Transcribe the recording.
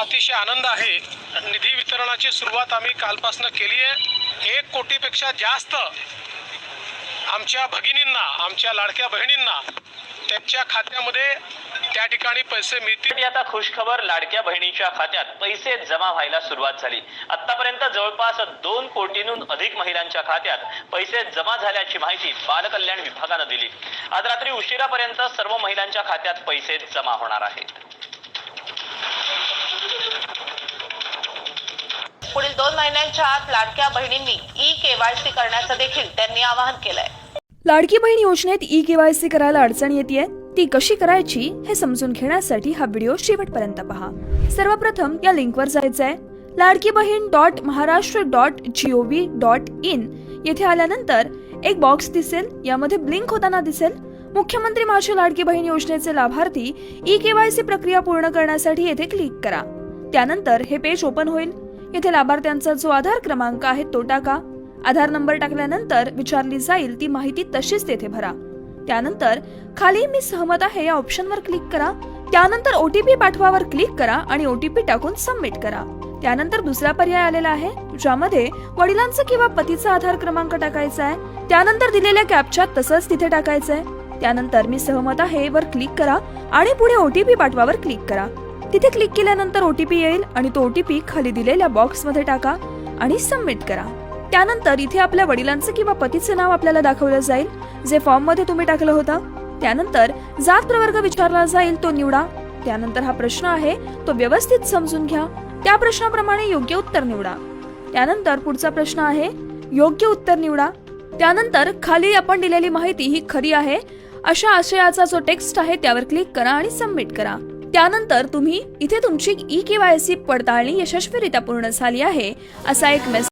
अतिशय आनंद आहे. निधी वितरणाची सुरुवात आम्ही कालपासून केली आहे. एक कोटीपेक्षा जास्त आमच्या भगिनींना आमच्या लाडक्या बहिणींना त्यांच्या खात्यामध्ये त्या ठिकाणी पैसे मिळतील. आता खुशखबर लाडक्या बहिणीच्या खात्यात पैसे जमा व्हायला सुरुवात झाली. आतापर्यंत जवळपास दोन कोटींहून अधिक महिलांच्या खात्यात पैसे जमा झाल्याची माहिती बालकल्याण विभागानं दिली. आज रात्री उशिरापर्यंत सर्व महिलांच्या खात्यात पैसे जमा होणार आहेत. दोन महिन्यांच्या आत लाडक्या बहिणींनी ई केवायसी करण्याचं देखील त्यांनी आवाहन केलंय. लाडकी बहीण योजनेत ई केवायसी करायला अडचण येते ती कशी करायची हे समजून घेण्यासाठी हा व्हिडिओ शेवटपर्यंत पहा. सर्वप्रथम या लिंकवर जायचं आहे Ladki Bahin dot Maharashtra dot G O V dot in येथे आल्यानंतर एक बॉक्स दिसेल यामध्ये ब्लिंक होताना दिसेल. मुख्यमंत्री माझी लाडकी बहीण योजनेचे लाभार्थी ई केवायसी प्रक्रिया पूर्ण करण्यासाठी येथे क्लिक करा. त्यानंतर हे पेज ओपन होईल. येथे लाभार्थ्यांचा जो आधार क्रमांक आहे तो टाका. आधार नंबर टाकल्यानंतर विचारली जाईल ती माहिती तशीच तेथे भरा. त्यानंतर खाली मी सहमत आहे या ऑप्शनवर क्लिक करा. त्यानंतर ओटीपी पाठवावर क्लिक करा आणि ओटीपी टाकून सबमिट करा. त्यानंतर दुसरा पर्याय आलेला आहे ज्यामध्ये वडिलांचा किंवा पतीचा आधार क्रमांक टाकायचा आहे. त्यानंतर दिलेल्या कॅपच्यात तसंच तिथे टाकायचं आहे. त्यानंतर मी सहमत आहे वर क्लिक करा आणि पुढे ओटीपी पाठवावर क्लिक करा. तिथे क्लिक केल्यानंतर ओटीपी येईल आणि तो ओटीपी खाली दिलेल्या बॉक्समध्ये टाका आणि सबमिट करा. त्यानंतर इथे आपल्या वडिलांचं किंवा पतीचं नाव आपल्याला दाखवलं जाईल जे फॉर्ममध्ये तुम्ही टाकलं होतं. त्यानंतर जात प्रवर्ग विचारला जाईल तो निवडा. त्यानंतर हा प्रश्न आहे तो व्यवस्थित समजून घ्या. त्या प्रश्नाप्रमाणे योग्य उत्तर निवडा. त्यानंतर पुढचा प्रश्न आहे योग्य उत्तर निवडा. त्यानंतर खाली आपण दिलेली माहिती ही खरी आहे अशा आशयाचा जो टेक्स्ट आहे त्यावर क्लिक करा आणि सबमिट करा. त्यानंतर तुम्ही इथे तुमची ई केवायसी पडताळणी यशस्वीरित्या पूर्ण झाली आहे असा एक मेसेज